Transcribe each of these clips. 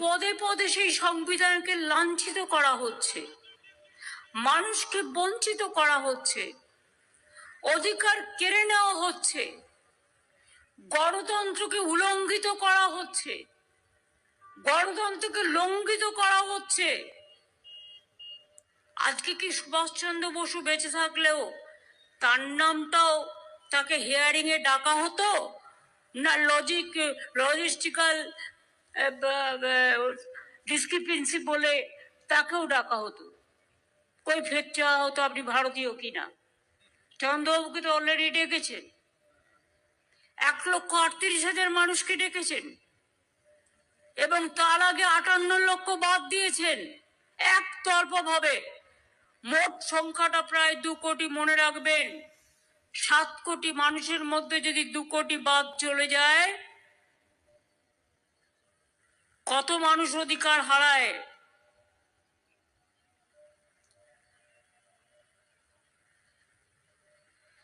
পদে পদে সেই সংবিধানকে লাঞ্ছিত করা হচ্ছে, মানুষকে বঞ্চিত করা হচ্ছে, অধিকার কেড়ে নেওয়া হচ্ছে, গণতন্ত্রকে উলঙ্ঘিত করা হচ্ছে, গণতন্ত্রকে লঙ্ঘিত করা হচ্ছে। আজকে কি সুভাষচন্দ্র বসু বেঁচে থাকলেও তার নামটাও তাকে হিয়ারিং এ ডাকা হতো? না লজিক লজিস্টিক্যাল ডিসক্রিপেন্সি বলে তাকেও ডাকা হতো। কই ফের চাওয়া হতো আপনি ভারতীয় কিনা চন্দ্রবাবুকে তো অলরেডি ডেকেছেন। এক লক্ষ আটত্রিশ হাজার মানুষকে ডেকেছেন। এবং তার আগে আটান্ন লক্ষ বাদ দিয়েছেন। একতরফা ভাবে। মোট সংখ্যাটা প্রায় দু কোটি মনে রাখবেন। সাত কোটি মানুষের মধ্যে যদি দু কোটি বাদ চলে যায় কত মানুষ অধিকার হারায়।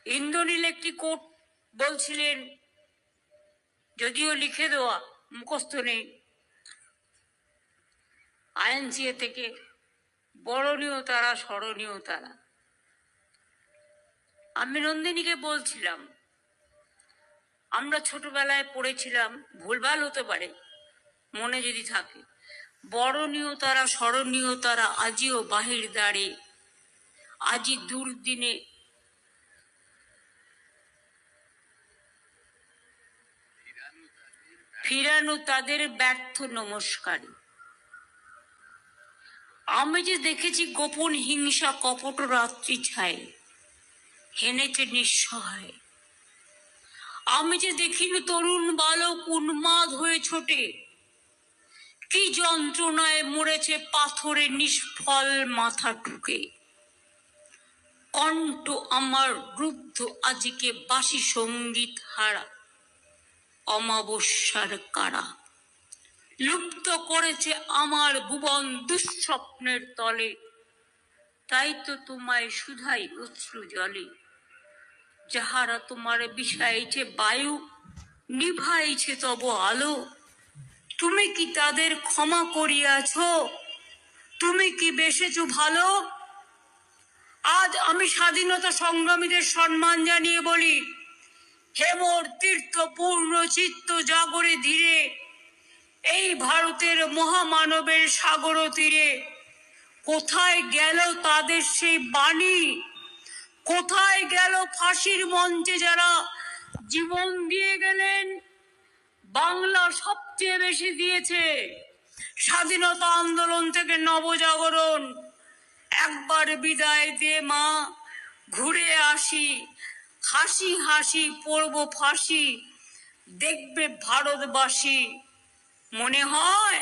ইন্দ্রনীল একটি কোট বলছিলেন, যদিও লিখে দেওয়া মুখস্থ নেই। আইএনসিএ থেকে বরণীয় তারা, স্মরণীয় তারা। আমি নন্দিনীকে বলছিলাম, আমরা ছোটবেলায় পড়েছিলাম, ভুলভাল হতে পারে। মনে যদি থাকে। বরণীয় তারা স্মরণীয় তারা আজিও বাহির দাঁড়ে আজি দুর্দিনে ফিরানো তাদের ব্যর্থ নমস্কারী। আমি যে দেখেছি গোপন হিংসা কপট রাত্রি ছায় হেনেছে নিঃসহায়। আমি যে দেখিনি তরুণ বালক উন্মাদ হয়ে ছোটে কি যন্ত্রণায় মরেছে পাথরে নিষ্ফল মাথা টুকে। কণ্ঠ আমার রুদ্ধ আজকে বাসি সংগীত হারা, অমাবস্যার কারা। লুপ্ত করেছে আমার ভুবন দুঃস্বপ্নের তলে, তাই তো তোমায় শুধাই অশ্রু জলে। যাহারা তোমার বিষাইছে বায়ু, নিভাইছে তব আলো তুমি কি তাদের ক্ষমা করিয়াছ? তুমি কি বেসেছ ভালো? আজ আমি স্বাধীনতা সংগ্রামীদের সম্মান জানিয়ে বলি হেমর তীর্থ পূর্ণ চিত্ত জাগরে ধীরে, এই ভারতের মহামানবের সাগর তীরে। কোথায় গেল তাদের সেই বাণী? কোথায় গেল ফাঁসির মঞ্চে যারা জীবন দিয়ে গেলেন? বাংলা সবচেয়ে বেশি দিয়েছে স্বাধীনতা আন্দোলন থেকে নবজাগরণ। একবার বিদায় দে মা, ঘুরে আসি, হাসি হাসি পড়ব ফাঁসি, দেখবে ভারতবাসী। মনে হয়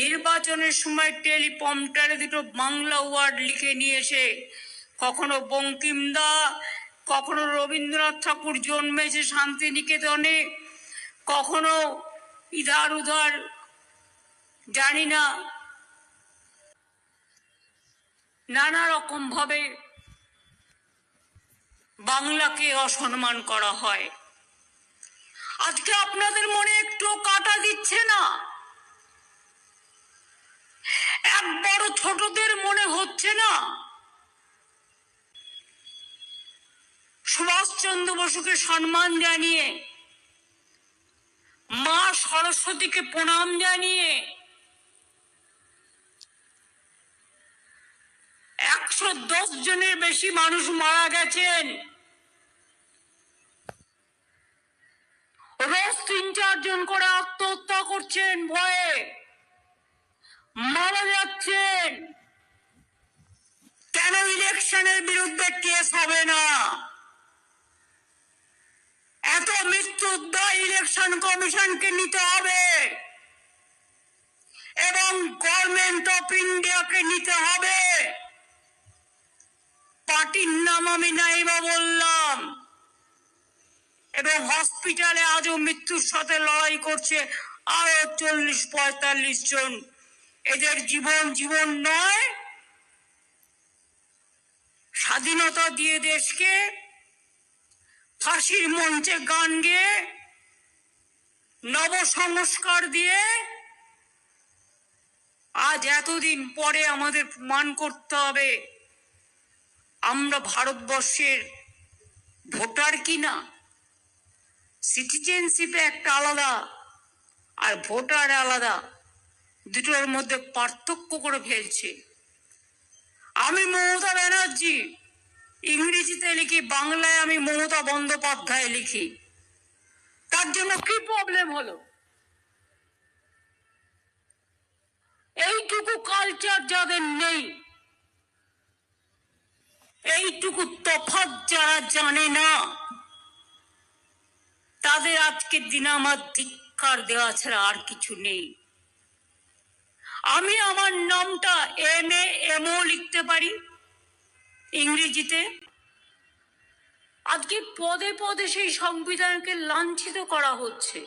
নির্বাচনের সময় টেলিপম্পটারে দুটো বাংলা ওয়ার্ড লিখে নিয়ে এসে কখনো বঙ্কিমদা, কখনো রবীন্দ্রনাথ ঠাকুর জন্মেছে শান্তিনিকেতনে, কখনো ইধার উধার, জানি না। নানা রকম ভাবে বাংলাকে অসম্মান করা হয়। আজকে আপনাদের মনে একটু কাটা দিচ্ছে না? একবারও ছোটদের মনে হচ্ছে না? সুভাষচন্দ্র বসুকে সম্মান জানিয়ে মা সরস্বতীকে প্রণাম জানিয়ে একশো দশ জনের বেশি মানুষ মারা গেছেন। রোজ তিন চারজন করে আত্মহত্যা করছেন ভয়ে। মারা যাচ্ছেন। কেন ইলেকশনের বিরুদ্ধে কেস হবে না? মৃত্যুর দায় ইলেকশন কমিশনকে নিতে হবে। এবং গভর্নমেন্ট অফ ইন্ডিয়াকে নিতে হবে। পার্টির নাম আমি নাইবা বললাম। এবং হসপিটালে আজও মৃত্যুর সাথে লড়াই করছে আরও চল্লিশ পঁয়তাল্লিশ জন। এদের জীবন জীবন নয়, স্বাধীনতা দিয়ে দেশকে ফাঁসির মঞ্চে গান গেয়ে নব সংস্কার দিয়ে আজ এতদিন পরে আমাদের প্রমাণ করতে হবে, আমরা ভারতবর্ষের ভোটার কিনা? সিটিজেনশিপে একটা আলাদা আর ভোটার আলাদা, দুটোর মধ্যে পার্থক্য করে ফেলছে। আমি মমতা ব্যানার্জি ইংরেজিতে লিখি, বাংলায় আমি মমতা বন্দ্যোপাধ্যায় লিখি। তার জন্য কি প্রবলেম হলো? এইটুকু কালচার যাদের নেই, এইটুকু তফাৎ যারা জানে না, তাদের আজকের দিনে আমার ধিক্কার দেওয়া ছাড়া আর কিছু নেই। আমি আমার নামটা এম এ এমও লিখতে পারি। ইংরেজিতে। আজকে পদে পদে সেই সংবিধানকে লাঞ্ছিত করা হচ্ছে।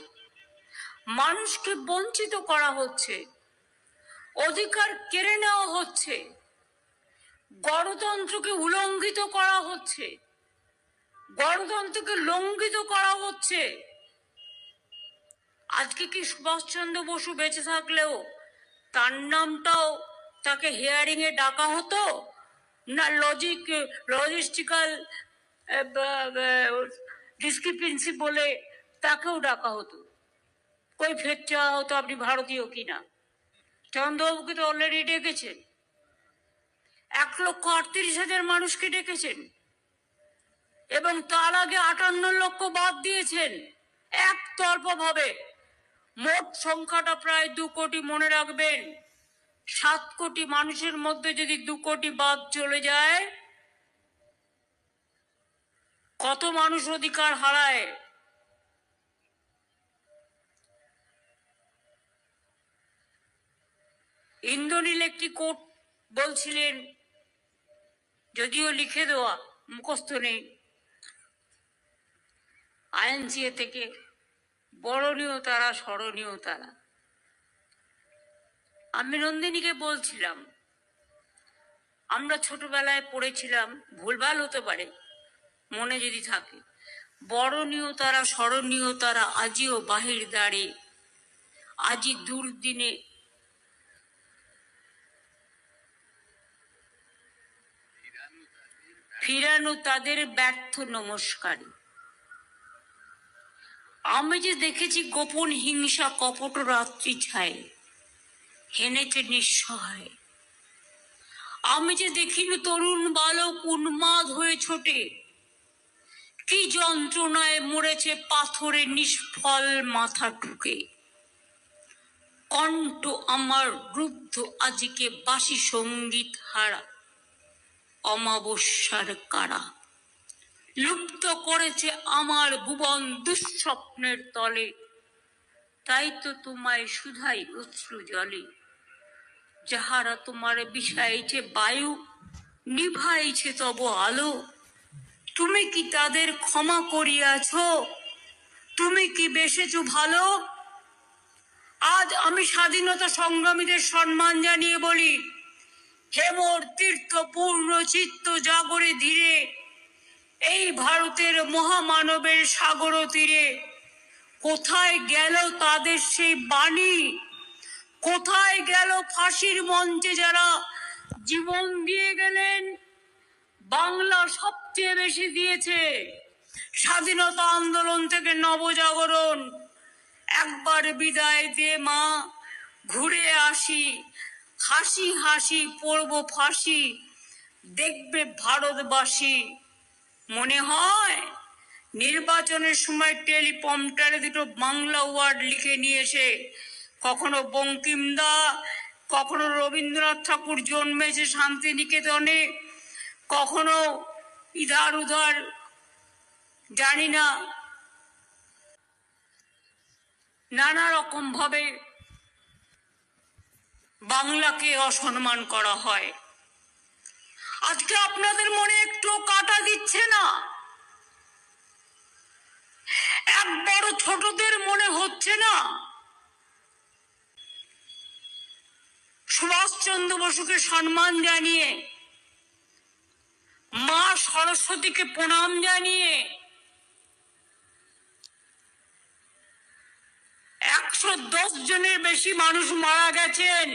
মানুষকে বঞ্চিত করা হচ্ছে। অধিকার কেড়ে নেওয়া হচ্ছে। গণতন্ত্রকে উলঙ্ঘিত করা হচ্ছে। গণতন্ত্রকে লঙ্ঘিত করা হচ্ছে। আজকে কি সুভাষচন্দ্র বসু বেঁচে থাকলেও তার নামটাও তাকে হিয়ারিং এ ডাকা হতো? না লজিক লজিস্টিক্যাল ডিসক্রিপেন্সি বলে তাকেও ডাকা হতো। কই ফের চাওয়া হতো আপনি ভারতীয় কিনা চন্দ্রবাবুকে তো অলরেডি ডেকেছেন। এক লক্ষ আটত্রিশ হাজার মানুষকে ডেকেছেন। এবং তার আগে আটান্ন লক্ষ বাদ দিয়েছেন। একতরফা ভাবে। মোট সংখ্যাটা প্রায় দু কোটি মনে রাখবেন। সাত কোটি মানুষের মধ্যে যদি দু কোটি বাদ চলে যায়, কত মানুষ অধিকার হারায়? ইন্দ্রনীল একটি কোট বলছিলেন, যদিও লিখে দেওয়া, মুখস্থ নেই। আইএনসিএ থেকে বরণীয় তারা, স্মরণীয় তারা। আমি নন্দিনীকে বলছিলাম, আমরা ছোটবেলায় পড়েছিলাম, ভুলভাল হতে পারে, মনে যদি থাকে। বরণীয় তারা, স্মরণীয় তারা, আজিও বাহির দাঁড়ে আজি দুর্দিনে। ফিরানো তাদের ব্যর্থ নমস্কারী। আমি যে দেখেছি গোপন হিংসা কপট রাত্রি ছায়। হেনেছে নিঃসহায়। আমি যে দেখিনি তরুণ বালক উন্মাদ হয়ে ছোটে। কি যন্ত্রণায় মরেছে পাথরে নিষ্ফল মাথা টুকে। কণ্ঠ আমার রুদ্ধ আজকে বাসি সংগীত হারা। অমাবস্যার কারা। লুপ্ত করেছে আমার ভুবন দুঃস্বপ্নের তলে। তাই তো তোমায় শুধাই অশ্রু জলে। যাহারা তোমার বিষাইছে বায়ু, নিভাইছে তব আলো। তুমি কি তাদের ক্ষমা করিয়াছ? তুমি কি বেসেছ ভালো? আজ আমি স্বাধীনতা সংগ্রামীদের সম্মান জানিয়ে বলি হেমর তীর্থ পূর্ণ চিত্ত জাগরে ধীরে, এই ভারতের মহামানবের সাগর তীরে। কোথায় গেল তাদের সেই বাণী? কোথায় গেল ফাঁসির মঞ্চে যারা জীবন দিয়ে গেলেন? বাংলা সবচেয়ে বেশি দিয়েছে। স্বাধীনতা আন্দোলন থেকে নবজাগরণ। একবার বিদায় দে মা, ঘুরে আসি। হাসি হাসি পড়ব ফাঁসি, দেখবে ভারতবাসী। মনে হয় নির্বাচনের সময় টেলিপম্পটারে দুটো বাংলা ওয়ার্ড লিখে নিয়ে এসে কখনো বঙ্কিমদা, কখনো রবীন্দ্রনাথ ঠাকুর জন্মেছে শান্তিনিকেতনে, কখনো ইধার উধার জানি না। নানা রকম ভাবে বাংলাকে অসম্মান করা হয়। আজকে আপনাদের মনে একটু কাটা দিচ্ছে না? একবারও ছোটদের মনে হচ্ছে না? সুভাষচন্দ্র বসুকে সম্মান জানিয়ে, মা সরস্বতীকে প্রণাম জানিয়ে, একশো দশ জনের বেশি মানুষ মারা গেছেন।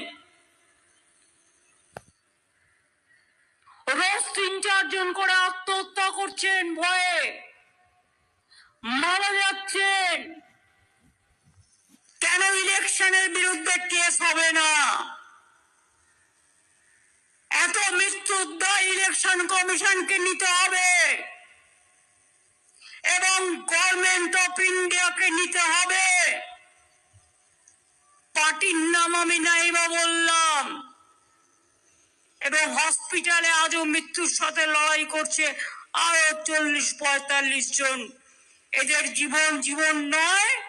রোজ তিন চারজন করে আত্মহত্যা করছেন ভয়ে। মারা যাচ্ছেন। কেন ইলেকশনের বিরুদ্ধে কেস হবে না? এত মৃত্যুর দায় ইলেকশন কমিশনকে নিতে হবে। এবং গভর্নমেন্ট অফ ইন্ডিয়াকে নিতে হবে। পার্টির নাম আমি নাইবা বললাম। এবং হসপিটালে আজও মৃত্যুর সাথে লড়াই করছে আরও চল্লিশ পঁয়তাল্লিশ জন। এদের জীবন জীবন নয়।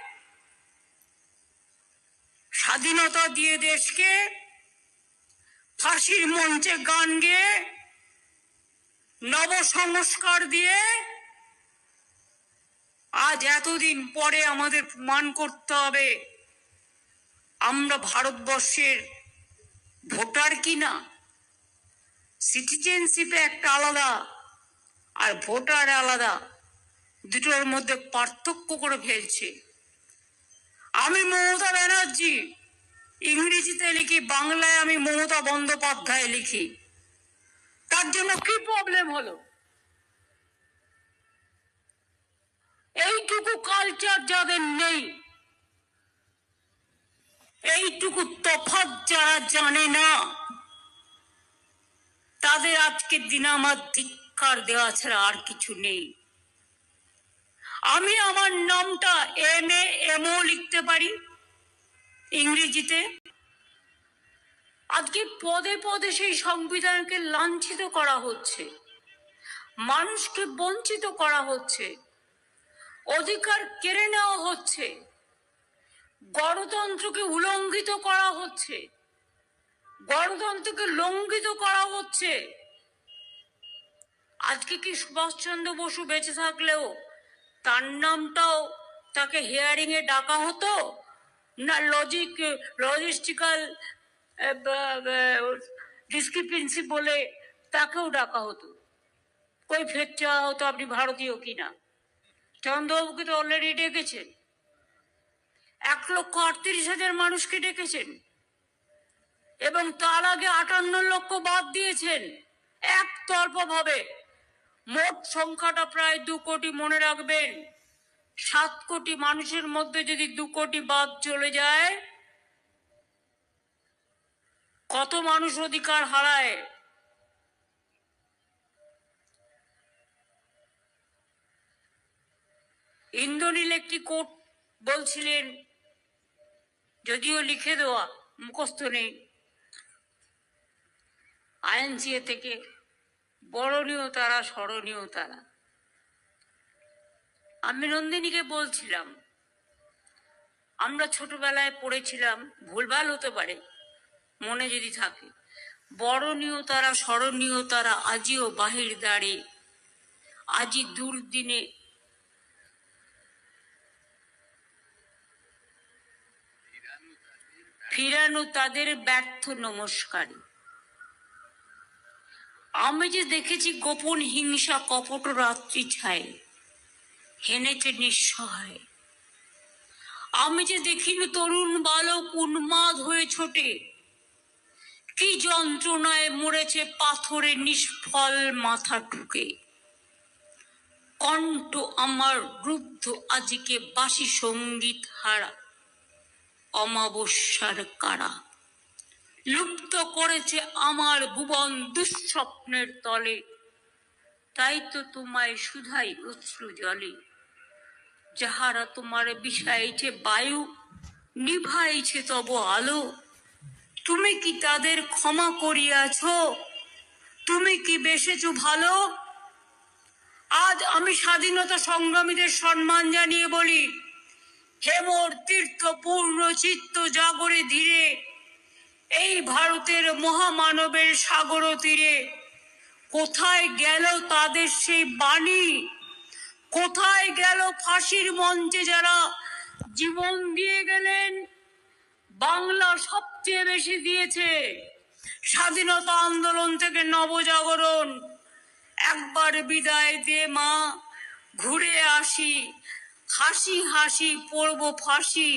স্বাধীনতা দিয়ে দেশকে ফাঁসির মঞ্চে গান গেয়ে নব সংস্কার দিয়ে, আজ এতদিন পরে আমাদের প্রমাণ করতে হবে, আমরা ভারতবর্ষের ভোটার কিনা? সিটিজেনশিপে একটা আলাদা আর ভোটার আলাদা, দুটোর মধ্যে পার্থক্য করে ফেলছে। আমি মমতা ব্যানার্জি ইংরেজিতে লিখি, বাংলায় আমি মমতা বন্দ্যোপাধ্যায় লিখি। তার জন্য কি প্রবলেম হলো? এইটুকু কালচার যাদের নেই, এইটুকু তফাৎ যারা জানে না, তাদের আজকের দিনে আমার ধিক্কার দেওয়া ছাড়া আর কিছু নেই। আমি আমার নামটা এম এ এমও লিখতে পারি ইংরেজিতে? আজকে পদে পদে সেই সংবিধানকে লাঞ্ছিত করা হচ্ছে। মানুষকে বঞ্চিত করা হচ্ছে। অধিকার কেড়ে নেওয়া হচ্ছে। গণতন্ত্রকে উলঙ্ঘিত করা হচ্ছে। গণতন্ত্রকে লঙ্ঘিত করা হচ্ছে। আজকে কি সুভাষচন্দ্র বসু বেঁচে থাকলেও তার নামটাও তাকে হিয়ারিং এ ডাকা হতো? না লজিক লজিস্টিক্যাল ডিসক্রিপেন্সি বলে তাকেও ডাকা হতো। কই ফের চাওয়া হতো আপনি ভারতীয় কিনা চন্দ্রবাবুকে তো অলরেডি ডেকেছেন। এক লক্ষ আটত্রিশ হাজার মানুষকে ডেকেছেন। এবং তার আগে আটান্ন লক্ষ বাদ দিয়েছেন একতরফা ভাবে। মোট সংখ্যাটা প্রায় দু কোটি মনে রাখবেন। সাত কোটি মানুষের মধ্যে যদি দু কোটি বাদ চলে যায়, কত মানুষ অধিকার হারায়? ইন্দ্রনীল একটি কোট বলছিলেন, যদিও লিখে দেওয়া, মুখস্থ নেই। আইএনসিএ থেকে বরণীয় তারা, স্মরণীয় তারা। আমি নন্দিনীকে বলছিলাম, আমরা ছোটবেলায় পড়েছিলাম, ভুলভাল হতে পারে, মনে যদি থাকে। বরণীয় তারা, স্মরণীয় তারা, আজিও বাহির দ্বারে আজি দুর্দিনে ফিরানো তাদের ব্যর্থ নমস্কারী। আমি যে দেখেছি গোপন হিংসা কপট রাত্রি ছায়। হেনেছে নিঃসহায়। আমি যে দেখিনি তরুণ বালক উন্মাদ হয়ে ছোটে, কি যন্ত্রণায় মরেছে পাথরে নিষ্ফল মাথা টুকে কণ্ঠ আমার রুদ্ধ আজকে বাসি সংগীত হারা, অমাবস্যার কারা। লুপ্ত করেছে আমার ভুবন দুঃস্বপ্নের তলে তাই তো তোমায় শুধাই অশ্রু জলে। যাহারা তোমার বিষাইছে বায়ু, নিভাইছে তব আলো। তুমি কি তাদের ক্ষমা করিয়াছ? তুমি কি বেসেছ ভালো? আজ আমি স্বাধীনতা সংগ্রামীদের সম্মান জানিয়ে বলি হেমর তীর্থ পূর্ণ চিত্ত জাগরে ধীরে, এই ভারতের মহামানবের সাগর তীরে। কোথায় গেল তাদের সেই বাণী? কোথায় গেল ফাঁসির মঞ্চে যারা জীবন দিয়ে গেলেন? বাংলা সবচেয়ে বেশি দিয়েছে স্বাধীনতা আন্দোলন থেকে নবজাগরণ। একবার বিদায় দে মা, ঘুরে আসি। হাসি হাসি পড়ব ফাঁসি,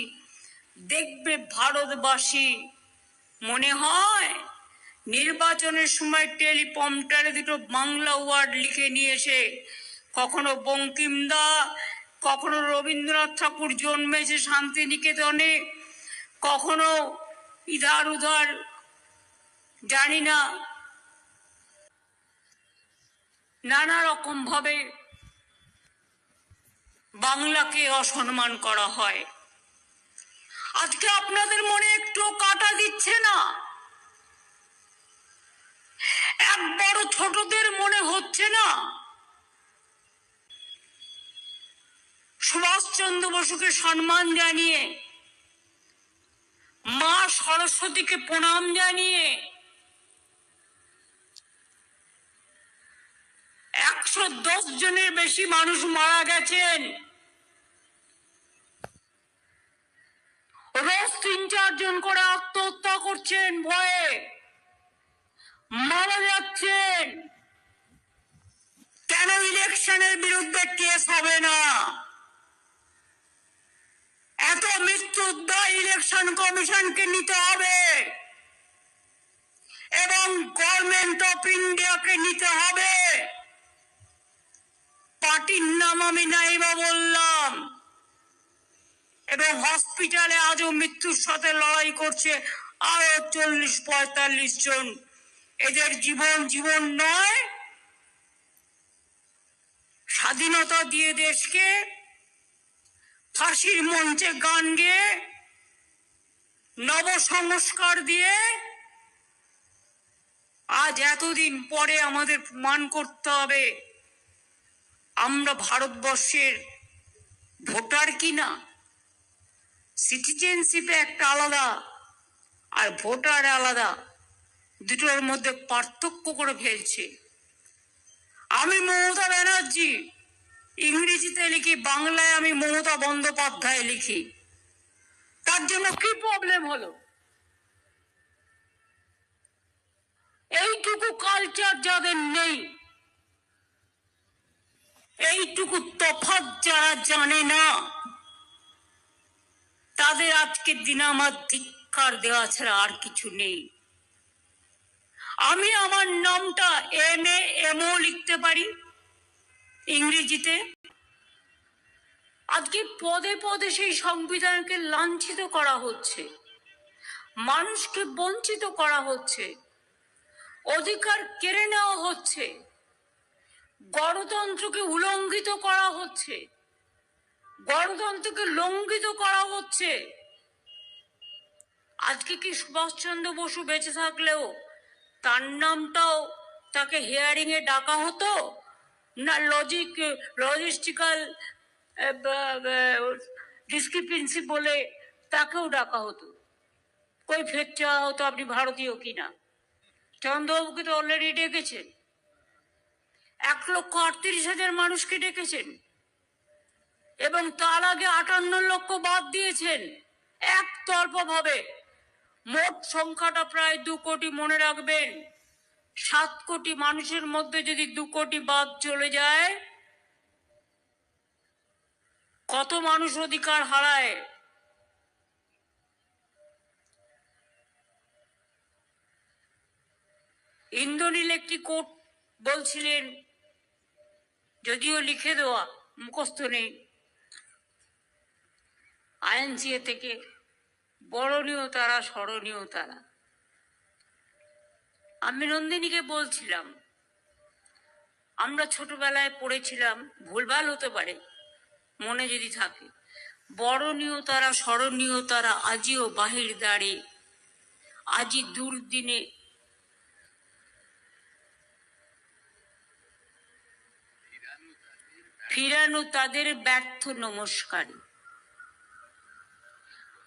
দেখবে ভারতবাসী। মনে হয়? নির্বাচনের সময় টেলিপম্পটারে দুটো বাংলা ওয়ার্ড লিখে নিয়ে এসে কখনো বঙ্কিমদা কখনো রবীন্দ্রনাথ ঠাকুর জন্মেছে শান্তিনিকেতনে, কখনো ইধার উধার, জানি না। নানা রকম ভাবে বাংলাকে অসম্মান করা হয়। আজকে আপনাদের মনে একটু কাটা দিচ্ছে না। একবারও ছোটদের মনে হচ্ছে না? সুভাষচন্দ্র বসুকে সম্মান জানিয়ে, মা সরস্বতীকে প্রণাম জানিয়ে, একশো দশ জনের বেশি মানুষ মারা গেছেন। রোজ তিন চারজন করে আত্মহত্যা করছেন ভয়ে। মারা যাচ্ছেন কেন ইলেকশনের বিরুদ্ধে কেস হবে না? এত মৃত্যুর দায় ইলেকশন কমিশনকে নিতে হবে। এবং গভর্নমেন্ট অফ ইন্ডিয়াকে নিতে হবে। পার্টির নাম আমি নাইবা বললাম। এবং হসপিটালে আজও মৃত্যুর সাথে লড়াই করছে আরও চল্লিশ পঁয়তাল্লিশ জন এদের জীবন জীবন নয়। স্বাধীনতা দিয়ে দেশকে, ফাঁসির মঞ্চে গান গেয়ে নব সংস্কার দিয়ে, আজ এতদিন পরে আমাদের প্রমাণ করতে হবে, আমরা ভারতবর্ষের ভোটার কিনা? সিটিজেনশিপে একটা আলাদা আর ভোটার আলাদা। দুটোর মধ্যে পার্থক্য করে ফেলছে। আমি মমতা ব্যানার্জি, ইংরেজিতে লিখি, বাংলায় আমি মমতা বন্দ্যোপাধ্যায় লিখি। তার জন্য কি প্রবলেম হলো? এইটুকু কালচার যাদের নেই, এইটুকু তফাৎ যারা জানে না, তাদের আজকের দিনে আমার ধিক্কার দেওয়া ছাড়া আর কিছু নেই। আমি আমার নামটা এম এ এমও লিখতে পারি? ইংরেজিতে? আজকে পদে পদে সেই সংবিধানকে লাঞ্ছিত করা হচ্ছে। মানুষকে বঞ্চিত করা হচ্ছে। অধিকার কেড়ে নেওয়া হচ্ছে। গণতন্ত্রকে উলঙ্ঘিত করা হচ্ছে। গণতন্ত্রকে লঙ্ঘিত করা হচ্ছে। আজকে কি সুভাষচন্দ্র বসু বেঁচে থাকলেও তার নামটাও তাকে হিয়ারিং এ ডাকা হতো। না লজিক লজিস্টিক্যাল ডিসক্রিপেন্সি বলে তাকেও ডাকা হতো। কই ফের চাওয়া হতো আপনি ভারতীয় কিনা চন্দ্রবাবুকে তো অলরেডি ডেকেছেন। এক লক্ষ আটত্রিশ হাজার মানুষকে ডেকেছেন। এবং তার আগে আটান্ন লক্ষ বাদ দিয়েছেন। একতরফা ভাবে। মোট সংখ্যাটা প্রায় দু কোটি মনে রাখবেন। সাত কোটি মানুষের মধ্যে যদি দু কোটি বাদ চলে যায়, কত মানুষ অধিকার হারায়? ইন্দ্রনীল একটি কোট বলছিলেন, যদিও লিখে দেওয়া মুখস্থ নেই, আইএনসিএ থেকে। বরণীয় তারা, স্মরণীয় তারা। আমি নন্দিনীকে বলছিলাম, আমরা ছোটবেলায় পড়েছিলাম, ভুলভাল হতে পারে, মনে যদি থাকে। বরণীয় তারা, স্মরণীয় তারা, আজিও বাহির দাঁড়ে আজি দুর্দিনে ফিরানো তাদের ব্যর্থ নমস্কারী।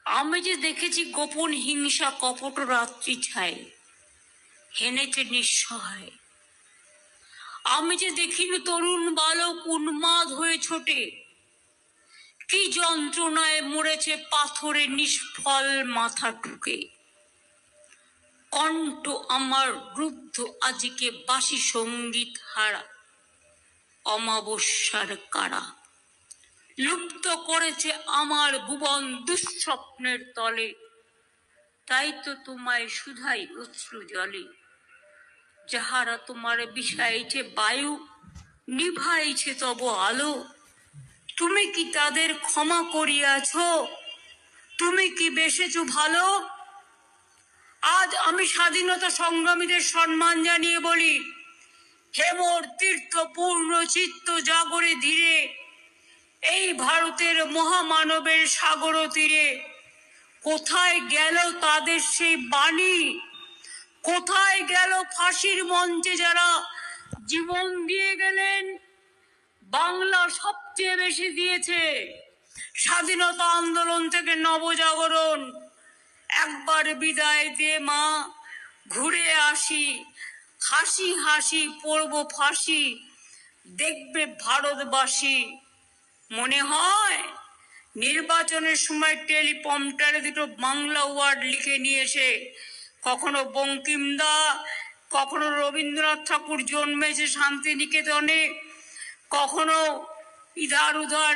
আমি যে দেখেছি গোপন হিংসা কপট রাত্রি ছায় হেনেছে নিঃসহায়। আমি যে দেখিনি তরুণ বালক উন্মাদ হয়ে ছোটে, কি যন্ত্রণায় মরেছে পাথরে নিষ্ফল মাথা টুকে। কণ্ঠ আমার রুদ্ধ আজকে বাসি সংগীত হারা অমাবস্যার কারা। লুপ্ত করেছে আমার ভুবন দুঃস্বপ্নের তলে। তাই তো তোমায় শুধাই অশ্রু জলে। যাহারা তোমার বিষাইছে বায়ু, নিভাইছে তব আলো। তুমি কি তাদের ক্ষমা করিয়াছ? তুমি কি বেসেছ ভালো? আজ আমি স্বাধীনতা সংগ্রামীদের সম্মান জানিয়ে বলি, হেমর তীর্থ পূর্ণ চিত্ত জাগরে ধীরে এই ভারতের মহামানবের সাগর তীরে কোথায় গেল তাদের সেই বাণী? কোথায় গেল ফাঁসির মঞ্চে যারা জীবন দিয়ে গেলেন? বাংলা সবচেয়ে বেশি দিয়েছে স্বাধীনতা আন্দোলন থেকে নবজাগরণ। একবার বিদায় দে মা, ঘুরে আসি। হাসি হাসি পড়ব ফাঁসি, দেখবে ভারতবাসী। মনে হয়? নির্বাচনের সময় টেলিপম্পটারে দুটো বাংলা ওয়ার্ড লিখে নিয়ে এসে কখনো বঙ্কিমদা, কখনো রবীন্দ্রনাথ ঠাকুর জন্মেছে শান্তিনিকেতনে, কখনো ইধার উধার,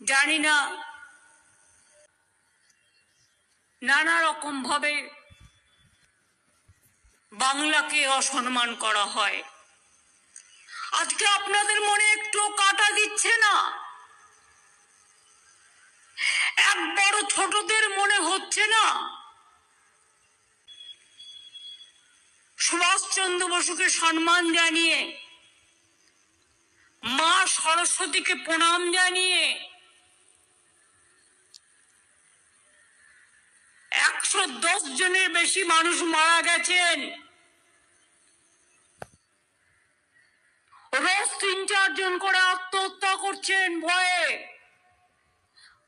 জানি না। নানা রকম ভাবে বাংলাকে অসম্মান করা হয়। আজকে আপনাদের মনে একটু কাটা দিচ্ছে না? একবারও ছোটদের মনে হচ্ছে না? সুভাষচন্দ্র বসুকে সম্মান জানিয়ে, মা সরস্বতীকে প্রণাম জানিয়ে, একশো দশ জনের বেশি মানুষ মারা গেছেন। রোজ তিন চারজন করে আত্মহত্যা করছেন ভয়ে।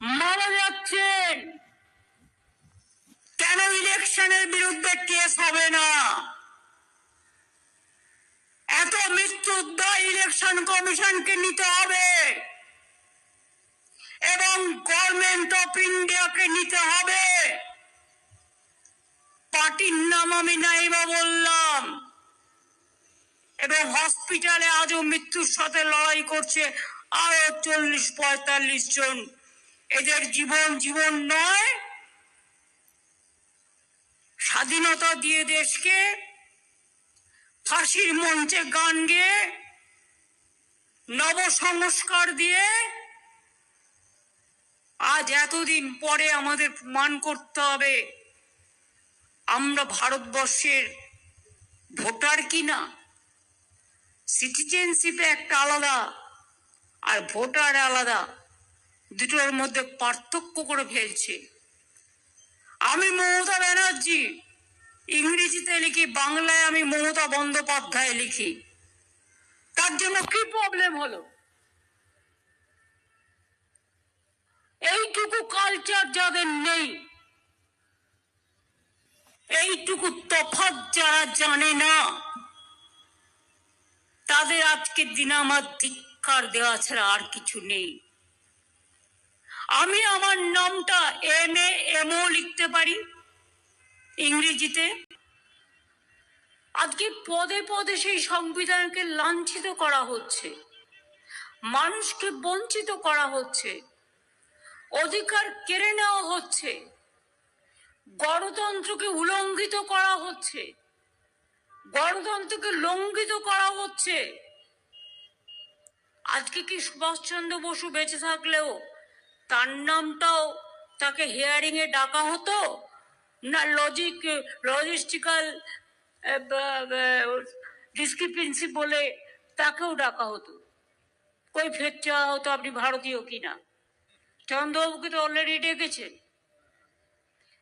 মারা যাচ্ছেন। কেন ইলেকশনের বিরুদ্ধে কেস হবে না? এত মৃত্যুর দায় ইলেকশন কমিশনকে নিতে হবে। এবং গভর্নমেন্ট অফ ইন্ডিয়াকে নিতে হবে। পার্টির নাম আমি নাইবা বললাম। এবং হসপিটালে আজও মৃত্যুর সাথে লড়াই করছে আরও চল্লিশ, পঁয়তাল্লিশ জন। এদের জীবন জীবন নয়, স্বাধীনতা দিয়ে দেশকে, ফাঁসির মঞ্চে গান গেয়ে নব সংস্কার দিয়ে, আজ এতদিন পরে আমাদের প্রমাণ করতে হবে, আমরা ভারতবর্ষের ভোটার কিনা? সিটিজেনশিপে একটা আলাদা আর ভোটার আলাদা। দুটোর মধ্যে পার্থক্য করে ফেলছে। আমি মমতা ব্যানার্জি, ইংরেজিতে লিখি, বাংলায় আমি মমতা বন্দ্যোপাধ্যায় লিখি। তার জন্য কি প্রবলেম হলো? এইটুকু কালচার যাদের নেই, এইটুকু তফাৎ যারা জানে না তাদের আজকের দিনে আমার ধিক্কার দেওয়া ছাড়া আর কিছু নেই। আমি আমার নামটা এম এ এমও লিখতে পারি ইংরেজিতে? আজকে পদে পদে সেই সংবিধানকে লাঞ্ছিত করা হচ্ছে, মানুষকে বঞ্চিত করা হচ্ছে, অধিকার কেড়ে নেওয়া হচ্ছে, গণতন্ত্রকে উলঙ্ঘিত করা হচ্ছে। গণতন্ত্রকে লঙ্ঘিত করা হচ্ছে। আজকে কি সুভাষচন্দ্র বসু বেঁচে থাকলেও তার নামটাও তাকে হিয়ারিং এ ডাকা হতো? না লজিক লজিস্টিক্যাল ডিসক্রিপেন্সি বলে তাকেও ডাকা হতো। কই ফের চাওয়া হতো আপনি ভারতীয় কিনা? চন্দ্রবাবুকে তো অলরেডি ডেকেছেন।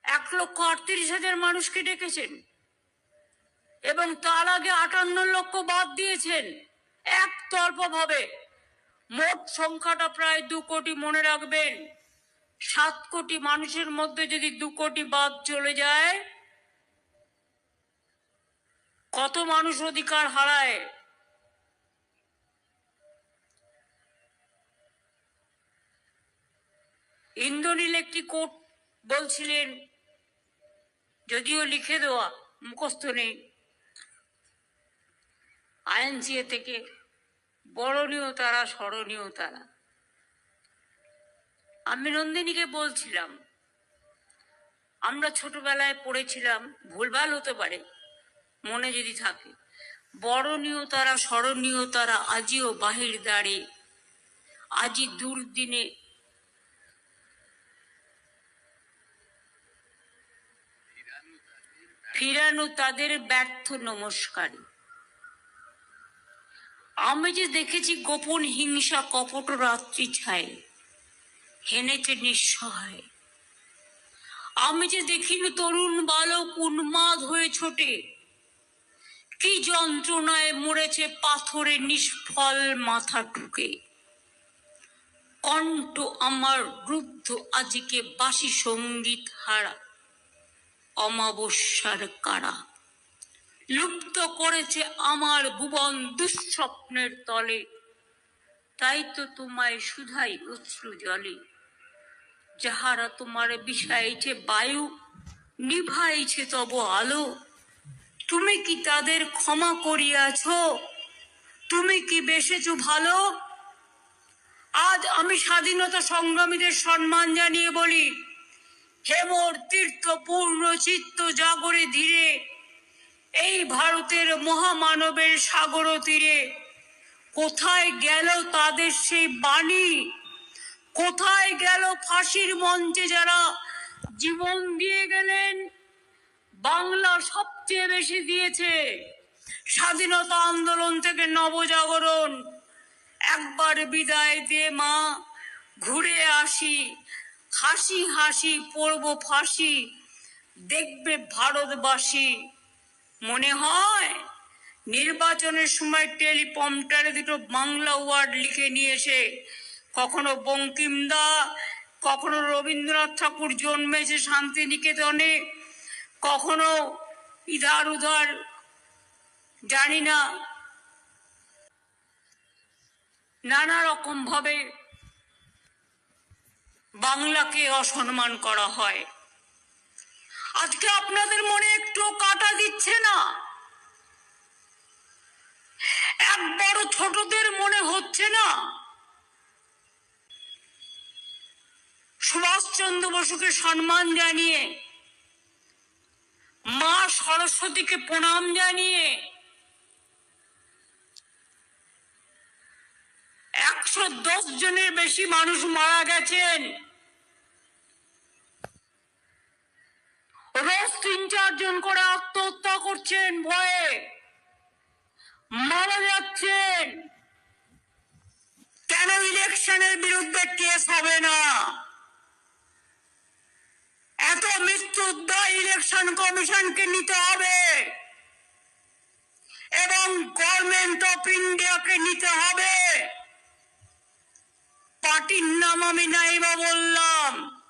এক লক্ষ আটত্রিশ হাজার মানুষকে ডেকেছেন। এবং তার আগে আটান্ন লক্ষ বাদ দিয়েছেন। একতরফা ভাবে মোট সংখ্যাটা প্রায় দু কোটি মনে রাখবেন। সাত কোটি মানুষের মধ্যে যদি দু কোটি বাদ চলে যায়, কত মানুষ অধিকার হারায়? ইন্দ্রনীল একটি কোট বলছিলেন, যদিও লিখে দেওয়া, মুখস্থ নেই। আইএনসিএ থেকে বরণীয় তারা, স্মরণীয় তারা। আমি নন্দিনীকে বলছিলাম, আমরা ছোটবেলায় পড়েছিলাম, ভুলভাল হতে পারে, মনে যদি থাকে, বরণীয় তারা, স্মরণীয় তারা, আজিও বাহির দ্বারে আজি দুর্দিনে ফিরানো তাদের ব্যর্থ নমস্কারী। আমি যে দেখেছি গোপন হিংসা কপট রাত্রি ছায়, হেনেছে নিঃসহায়। আমি যে দেখিনি তরুণ বালক উন্মাদ হয়ে ছোটে, কি যন্ত্রণায় মরেছে পাথরে নিষ্ফল মাথা ঢুকে কণ্ঠ আমার রুদ্ধ আজকে বাসি সংগীত হারা, অমাবস্যার কারা। লুপ্ত করেছে আমার ভুবন দুঃস্বপ্নের তলে। তাই তো তোমায় শুধাই অশ্রু জলে। যাহারা তোমার বিষাইছে বায়ু, নিভাইছে তব আলো। তুমি কি তাদের ক্ষমা করিয়াছ? তুমি কি বেসেছ ভালো? আজ আমি স্বাধীনতা সংগ্রামীদের সম্মান জানিয়ে বলি হেমর তীর্থ পূর্ণ চিত্ত জাগরে ধীরে এই ভারতের মহামানবের সাগর তীরে কোথায় গেল তাদের সেই বাণী? কোথায় গেল ফাঁসির মঞ্চে যারা জীবন দিয়ে গেলেন? বাংলা সবচেয়ে বেশি দিয়েছে স্বাধীনতা আন্দোলন থেকে নবজাগরণ। একবার বিদায় দে মা, ঘুরে আসি। হাসি হাসি পড়ব ফাঁসি, দেখবে ভারতবাসী। মনে হয়? নির্বাচনের সময় টেলিপম্পটারে দুটো বাংলা ওয়ার্ড লিখে নিয়ে এসে কখনো বঙ্কিমদা কখনো রবীন্দ্রনাথ ঠাকুর জন্মেছে শান্তিনিকেতনে, কখনো ইধার উধার জানি না। নানা রকম ভাবে বাংলাকে অসম্মান করা হয়। আজকে আপনাদের মনে একটু কাটা দিচ্ছে না? এক বড় ছোটদের মনে হচ্ছে না? সুভাষচন্দ্র বসুকে সম্মান জানিয়ে, মা সরস্বতীকে প্রণাম জানিয়ে, একশো দশ জনের বেশি মানুষ মারা গেছেন। রোজ তিন চারজন করে আত্মহত্যা করছেন ভয়ে। মারা যাচ্ছেন। কেন ইলেকশনের বিরুদ্ধে কেস হবে না? এত মৃত্যুর দায় ইলেকশন কমিশনকে নিতে হবে। এবং গভর্নমেন্ট অফ ইন্ডিয়াকে নিতে হবে। পার্টির নাম আমি নাইবা বললাম।